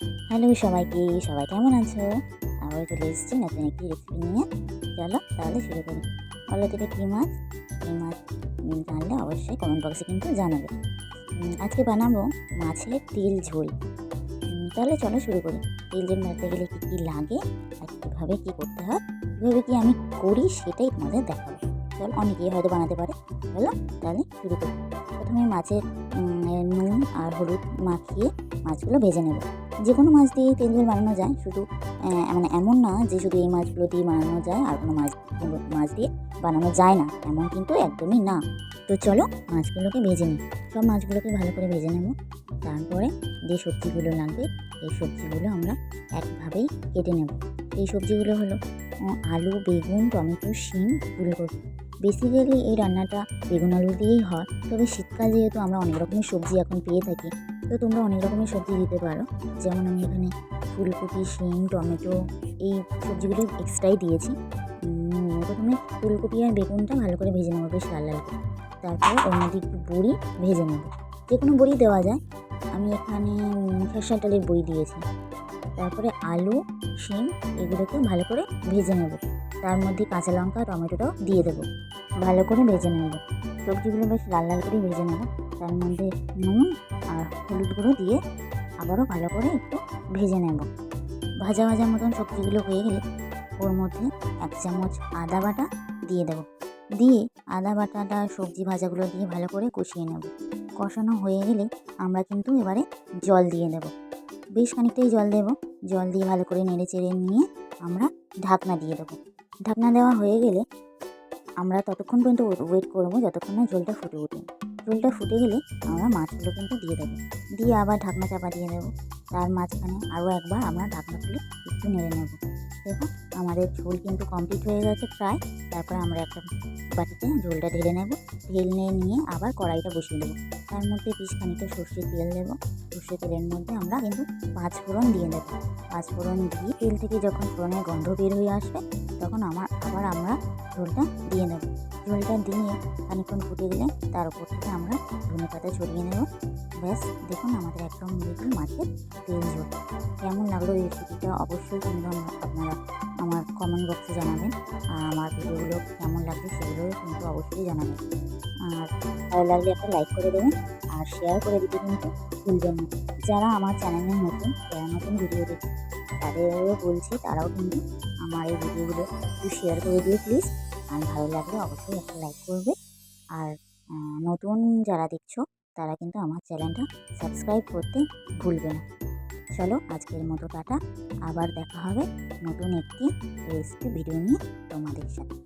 Hello সবাইকে, সবাই কেমন আছো? আবার চলে এসেছি নতুন একটি রেসিপি নিয়ে। চলো তাহলে শুরু করি। বলো এটা কী মাছ? এই মাছ জানলে অবশ্যই কমেন্ট বক্সে কিন্তু জানাবে। আজকে বানাবো মাছের তেল ঝোল। তাহলে চলো শুরু করি। তেল ঝোল বানাতে গেলে কী কী লাগে আর কীভাবে কী করতে হয়, কীভাবে কি আমি করি সেটাই তোমাদের দেখাবো। চলো অনেকেই হয়তো বানাতে পারে। চলো তাহলে শুরু করি। প্রথমে মাছের নুন আর হলুদ মাখিয়ে মাছগুলো ভেজে নেব। যে কোনো মাছ দিয়ে তেল ঝোল বানানো যায়, শুধু মানে এমন না যে শুধু এই মাছগুলো দিয়ে বানানো যায় আর কোনো মাছ মাছ দিয়ে বানানো যায় না, এমন কিন্তু একদমই না। তো চলো মাছগুলোকে ভেজে নিই। সব মাছগুলোকে ভালো করে ভেজে নেব। তারপরে যে সবজিগুলো লাগবে, এই সবজিগুলো আমরা একভাবেই কেটে নেব। এই সবজিগুলো হলো, আলু, বেগুন, টমেটো, শিম, ফুলকপি। বেসিক্যালি এই রান্নাটা বেগুন আলু দিয়েই হয়। তবে শীতকাল যেহেতু আমরা অনেক রকমের সবজি এখন পেয়ে থাকি, তো তোমরা অনেক রকমের সবজি দিতে পারো। যেমন আমি এখানে ফুলকপি, শিম, টমেটো এই সবজিগুলো এক্সট্রাই দিয়েছি। প্রথমে ফুলকপি আর বেগুনটা ভালো করে ভেজে নেব, বেশ লাল লাল করে। তারপরে ওর মধ্যে একটু বড়ি ভেজে নেব। যে কোনো বড়ি দেওয়া যায়। আমি এখানে খেসার ডালের বড়ি দিয়েছি। তারপরে আলু, শিম এগুলোকে ভালো করে ভেজে নেব। তার মধ্যে কাঁচা লঙ্কা, টমেটোটাও দিয়ে দেবো। ভালো করে ভেজে নেব। সবজিগুলো বেশ লাল লাল করে ভেজে নেব। তার মধ্যে নুন আর হলুদ গুঁড়ো দিয়ে আবারও ভালো করে একটু ভেজে নেব। ভাজা ভাজা মতন সবজিগুলো হয়ে গেলে ওর মধ্যে এক চামচ আদা বাটা দিয়ে দেবো। দিয়ে আদা বাটাটা সবজি ভাজাগুলো দিয়ে ভালো করে কষিয়ে নেব। কষানো হয়ে গেলে আমরা কিন্তু এবারে জল দিয়ে দেব। বেশ খানিকটাই জল দেব। জল দিয়ে ভালো করে নেড়ে চেড়ে নিয়ে আমরা ঢাকনা দিয়ে দেবো। ঢাকনা দেওয়া হয়ে গেলে আমরা ততক্ষণ পর্যন্ত ওয়েট করব যতক্ষণ না জলটা ফুটে ওঠে ঝোলটা ফুটে গেলে আমরা মাছগুলো কিন্তু দিয়ে দেবো। দিয়ে আবার ঢাকনা চাপা দিয়ে দেবো তার মাঝখানে আরও একবার আমরা ঢাকনা খুলে একটু নেড়ে নেব। দেখো, আমাদের ঝোল কিন্তু কমপ্লিট হয়ে গেছে প্রায়। তারপর আমরা একটা বাটিতে ঝোলটা ঢেলে নেব। ঢেলে নিয়ে আবার কড়াইটা বসিয়ে দেবো। তার মধ্যে পিস খানিকটা সর্ষের তেল দেবো। সর্ষের তেলের মধ্যে আমরা কিন্তু পাঁচ ফোড়ন দিয়ে দেবো। পাঁচ ফোড়ন দিয়ে তেল থেকে যখন ফোড়নের গন্ধ বের হয়ে আসবে, তখন আমার আবার আমরা ঝোলটা দিয়ে দেবো ঝোলটা দিয়ে খানিকক্ষণ ফুটে গেলে তার উপর থেকে আমরা ধনে পাতা ছড়িয়ে নেব। ব্যাস, দেখুন আমাদের একদম রেডি মাছের তেল ঝোল। কেমন লাগল রেসিপিটা অবশ্যই কিন্তু আপনারা আমার কমেন্ট বক্সে জানাবেন। আর আমার ভিডিওগুলো কেমন লাগবে সেগুলো কিন্তু অবশ্যই জানাবেন। আর ভালো লাগলে একটা লাইক করে দেবেন, আর শেয়ার করে দিতে কিন্তু ভুলবেন না। যারা আমার চ্যানেলে নতুন যারা নতুন ভিডিও দেখছে তাদেরও বলছি, তারাও কিন্তু আমার এই ভিডিওগুলো একটু শেয়ার করে দিও প্লিজ আর ভালো লাগলে অবশ্যই একটা লাইক করবে। আর নতুন যারা দেখছ, তারা কিন্তু আমার চ্যানেলটা সাবস্ক্রাইব করতে ভুলবে না। চলো, আজকের মতো টাটা। আবার দেখা হবে নতুন একটি রেসিপি ভিডিও নিয়ে তোমাদের সাথে।